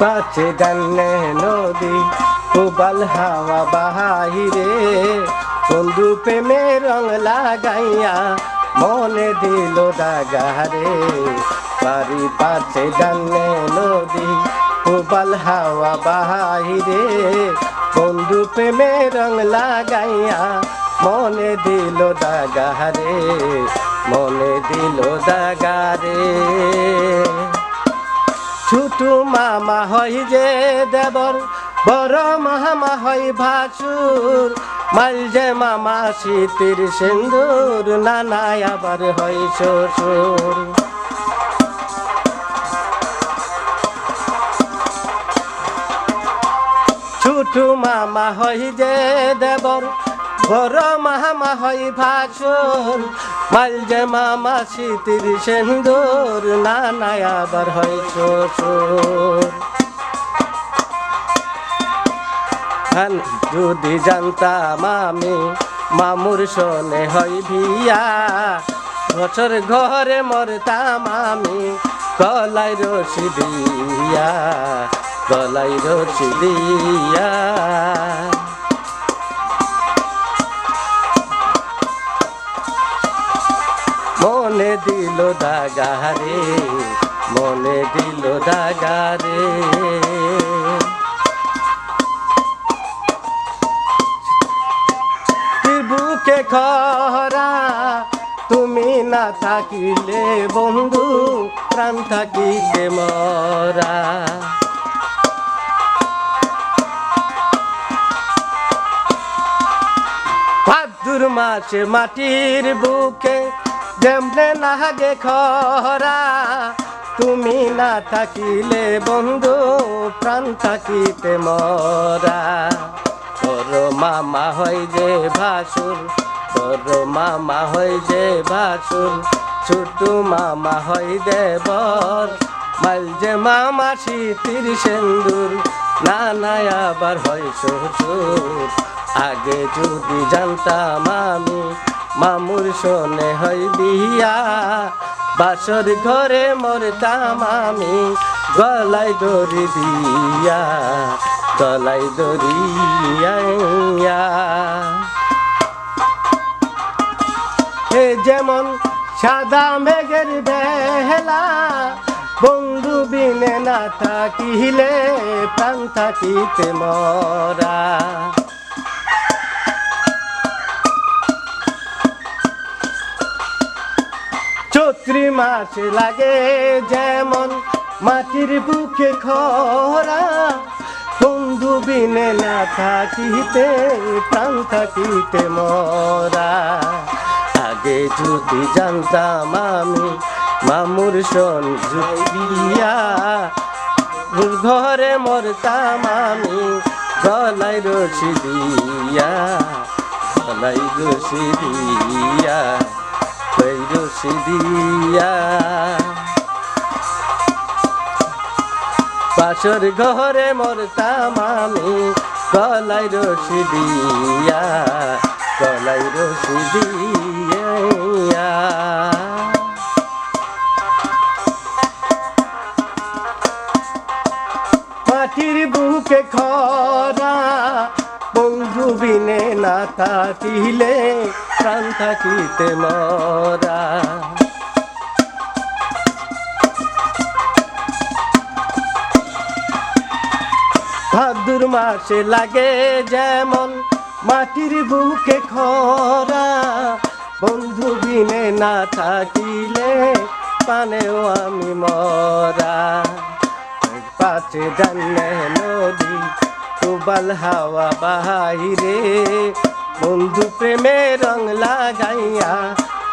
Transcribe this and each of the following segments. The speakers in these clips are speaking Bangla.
পাছে ডান্নে নদী, উবাল হাওয়া বাহিরে বন্ধু প্রেমে রং লাগাইয়া মনে দিল দাগারে বাড়ি পাছে ডান্নে নদী, উবাল হাওয়া বাহিরে বন্ধু প্রেমে রং লাগাইয়া মনে দিল দাগারে মনে দিল দাগারে ছুটু মামা হয় যে দেবর, বড় মামা হয় ভাসুর। মাল যে মামা শীতের সিন্দুর নানায় আবার হয় শ্বশুর। ছুটু মামা হয় যে দেবর, বড় মামা হয় ভাসুর। মাল যে মামা শীতের সিন্দুর, নানায় আবার হয় যদি জানতাম আমি, মামুর শোনে হয় ভিয়া বছর ঘরে মরতাম আমি গলাই রশি দিয়া গলাই রশি দিয়া। মনে দিল দাগারে মনে দিল দাগারে বুকে খরা, তুমি না থাকিলে বন্ধু, প্রাণ থাকিতে মরা। মাসে মাটির বুকে যেমনে নাগে খরা, তুমি না থাকিলে বন্ধু, প্রাণ থাকিতে মরা। তোর মামা হয় যে ভাসুর তোর মামা হয় যে ভাসুর ছোট মামা হয় দেবর। মাল যে মামা শীতির সেন্দুর না না আবার হয় শ্বশুর আগে যদি জানতাম আমি মামুর শোনে হয় বিয়া। বাসর ঘরে মরতাম আমি, গলায় দড়ি দিয়া, গলায় দড়িয়া এ যেমন সাদা মেঘের বেলা বন্ধু বিনে না থাকিলে প্রাণ থাকিতে মরা। চৈত্রি মাসে লাগে যেমন মাটির বুকে খরা। বন্ধু বিনে না থাকিতে, প্রাণ থাকিতে মরা। আগে যদি জানতাম আমি মামুর সন জুবিয়া ঘরে মরতাম আমি গলায় রশি দিয়া, গলায় রশি দিয়া। রশি দিয়া পাশর ঘরে মরতাম আমি গলায় রশি দিয়া, গলায় রশি দিয়া। মাটির বুকে খরা বন্ধু বিনে না থাকিলে প্রাণ থাকিতে মরা। ভাদুর মাসে লাগে যেমন মাটির বুকে খরা। বন্ধু বিনে না থাকিলে পানেও আমি মরা। পাচে জানে নদী তুবাল হাওয়া বাহিরে বন্ধু প্রেমে রং লাগাইয়া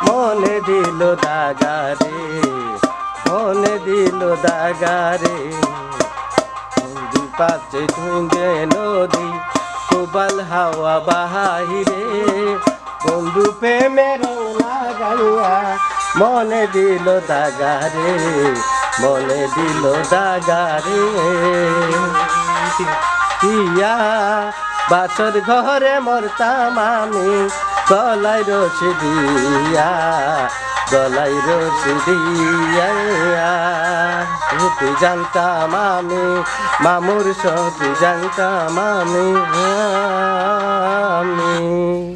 মনে দিল দাগারে মনে দিল দাগারে নদী পাচে ঢুঙ্গে নদী তুবাল হাওয়া বাহিরে বন্ধু প্রেমে রং লাগাইয়া মনে দিল দাগারে মনে দিল দাগারে ইয়া বাসর ঘরে মরতাম আমি গলাই রসি দিয়া গলাই রশি দিয়া। সতী জানতাম আমি, মামুর সতী জানতাম আমি আমি।